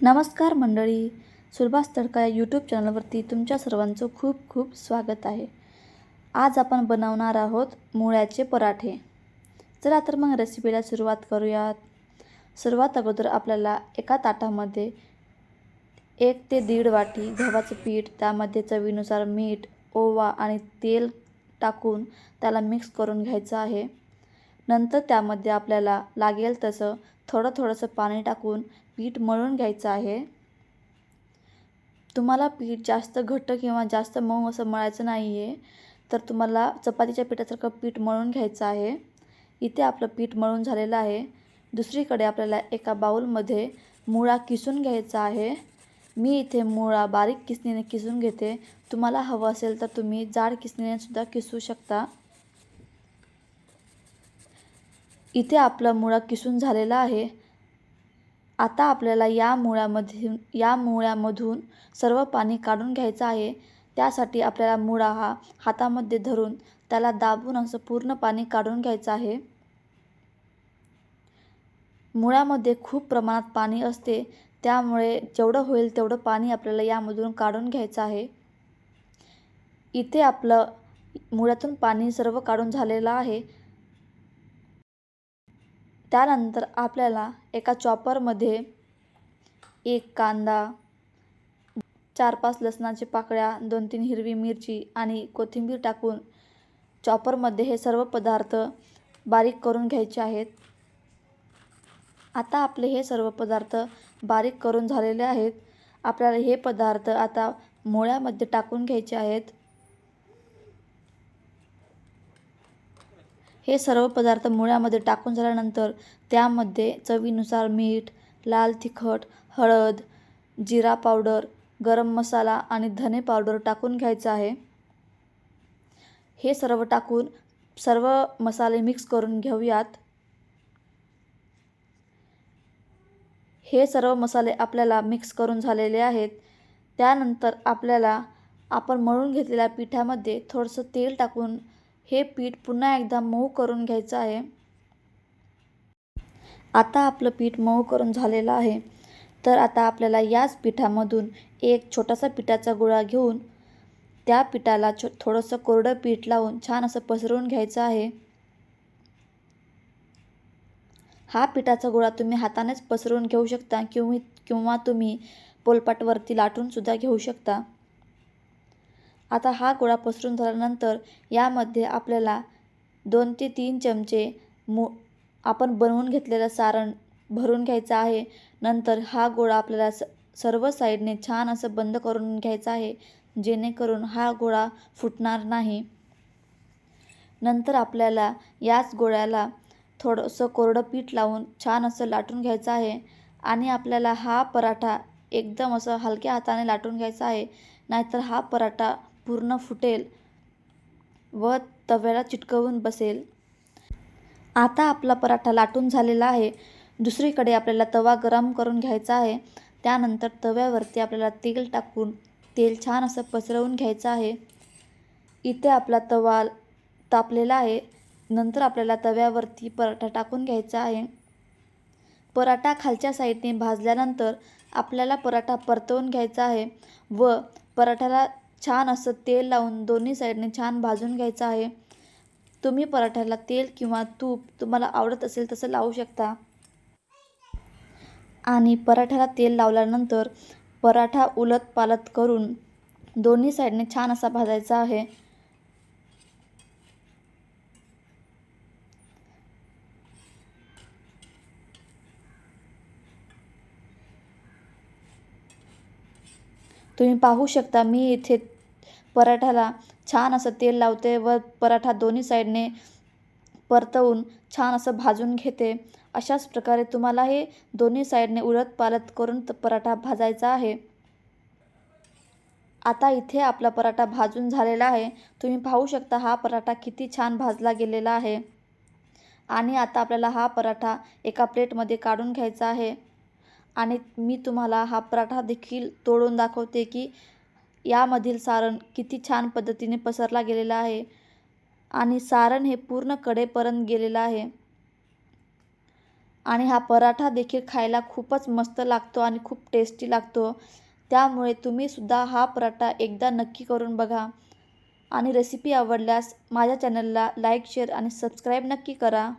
नमस्कार मंडळी. सुरभाष तडका या यूट्यूब चॅनलवरती तुमच्या सर्वांचं खूप खूप स्वागत आहे. आज आपण बनवणार आहोत मुळ्याचे पराठे. चला तर मग रेसिपीला सुरुवात करूयात. सर्वात अगोदर आपल्याला एका ताटामध्ये एक ते दीड वाटी गव्हाचं पीठ त्यामध्ये चवीनुसार मीठ ओवा आणि तेल टाकून त्याला मिक्स करून घ्यायचं आहे. नंतर त्यामध्ये आपल्याला लागेल तसं थोडं थोडंसं पाणी टाकून पीठ मळून घ्यायचं आहे. तुम्हाला पीठ जास्त घट्ट किंवा जास्त मऊ असं मळायचं नाही आहे तर तुम्हाला चपातीच्या पिठासारखं पीठ मळून घ्यायचं आहे. इथे आपलं पीठ मळून झालेलं आहे. दुसरीकडे आपल्याला एका बाऊलमध्ये मुळा किसून घ्यायचा आहे. मी इथे मुळा बारीक किसणीने किसून घेते. तुम्हाला हवं असेल तर तुम्ही जाड किसणीने सुद्धा किसू शकता. इथे आपला मुळा किसून झालेला आहे. आता आपल्याला या मुळ्यामधून या मुळ्यामधून सर्व पाणी काढून घ्यायचं आहे. त्यासाठी आपल्याला मुळा हा हातामध्ये धरून त्याला दाबून असं पूर्ण पाणी काढून घ्यायचं आहे. मुळामध्ये खूप प्रमाणात पाणी असते. त्यामुळे जेवढं होईल तेवढं पाणी आपल्याला यामधून काढून घ्यायचं आहे. इथे आपलं मुळ्यातून पाणी सर्व काढून झालेलं आहे. त्यानंतर आपल्याला एका चॉपरमध्ये एक कांदा चार पाच लसणाची पाकळ्या दोन तीन हिरवी मिरची आणि कोथिंबीर टाकून चॉपरमध्ये हे सर्व पदार्थ बारीक करून घ्यायचे आहेत. आता आपले हे सर्व पदार्थ बारीक करून झालेले आहेत. आपल्याला हे पदार्थ आता मोळ्यामध्ये टाकून घ्यायचे आहेत. हे सर्व पदार्थ मुळ्यामध्ये टाकून झाल्यानंतर त्यामध्ये चवीनुसार मीठ लाल तिखट हळद जिरा पावडर गरम मसाला आणि धने पावडर टाकून घ्यायचं आहे. हे सर्व टाकून सर्व मसाले मिक्स करून घेऊयात. हे सर्व मसाले आपल्याला मिक्स करून झालेले आहेत. त्यानंतर आपल्याला आपण मळून घेतलेल्या पिठामध्ये थोडंसं तेल टाकून हे पीठ पुन्हा एकदा मऊ करून घ्यायचं आहे. आता आपलं पीठ मऊ करून झालेलं आहे. तर आता आपल्याला याच पिठामधून एक छोटासा पिठाचा गोळा घेऊन त्या पिठाला छो थोडंसं कोरडं पीठ लावून छान असं पसरवून घ्यायचं आहे. हा पिठाचा गोळा तुम्ही हातानेच पसरवून घेऊ शकता किंवा किंवा तुम्ही पोलपाटवरती लाटूनसुद्धा घेऊ शकता. आता हा गोळा पसरून झाल्यानंतर यामध्ये आपल्याला दोन ते तीन चमचे मु आपण बनवून घेतलेलं सारण भरून घ्यायचं आहे. नंतर हा गोळा आपल्याला स सर्व साईडने छान असं बंद करून घ्यायचा आहे जेणेकरून हा गोळा फुटणार नाही. नंतर आपल्याला याच गोळ्याला थोडंसं कोरडं पीठ लावून छान असं लाटून घ्यायचं आहे आणि आपल्याला हा पराठा एकदम असं हलक्या हाताने लाटून घ्यायचा आहे. नाहीतर हा पराठा पूर्ण फुटेल व तव्याला चिटकवून बसेल. आता आपला पराठा लाटून झालेला आहे. दुसरीकडे आपल्याला तवा गरम करून घ्यायचा आहे. त्यानंतर तव्यावरती आपल्याला तेल टाकून तेल छान असं पसरवून घ्यायचं आहे. इथे आपला तवा तापलेला आहे. नंतर आपल्याला तव्यावरती पराठा टाकून घ्यायचा आहे. पराठा खालच्या साईडने भाजल्यानंतर आपल्याला पराठा परतवून घ्यायचा आहे व पराठ्याला छान असं तेल लावून दोन्ही साईडने छान भाजून घ्यायचं आहे. तुम्ही पराठ्याला तेल किंवा तूप तुम्हाला आवडत असेल तसं लावू शकता. आणि पराठ्याला तेल लावल्यानंतर पराठा उलत पालत करून दोन्ही साईडने छान असा भाजायचा आहे. तुम्ही पाहू शकता मी इथे पराठ्याला छान असं तेल लावते व पराठा दोन्ही साईडने परतवून छान असं भाजून घेते. अशाच प्रकारे तुम्हाला हे दोन्ही साईडने उलट पालत करून पराठा भाजायचा आहे. आता इथे आपला पराठा भाजून झालेला आहे. तुम्ही पाहू शकता हा पराठा किती छान भाजला गेलेला आहे. आणि आता आपल्याला हा पराठा एका प्लेटमध्ये काढून घ्यायचा आहे. आणि मी तुम्हाला हा पराठा देखील तोडून दाखवते की यामधील सारण किती छान पद्धतीने पसरला गेलेला आहे. आणि सारण हे पूर्ण कडेपर्यंत गेलेलं आहे. आणि हा पराठा देखील खायला खूपच मस्त लागतो आणि खूप टेस्टी लागतो. त्यामुळे तुम्हीसुद्धा हा पराठा एकदा नक्की करून बघा. आणि रेसिपी आवडल्यास माझ्या चॅनलला लाईक शेअर आणि सबस्क्राईब नक्की करा.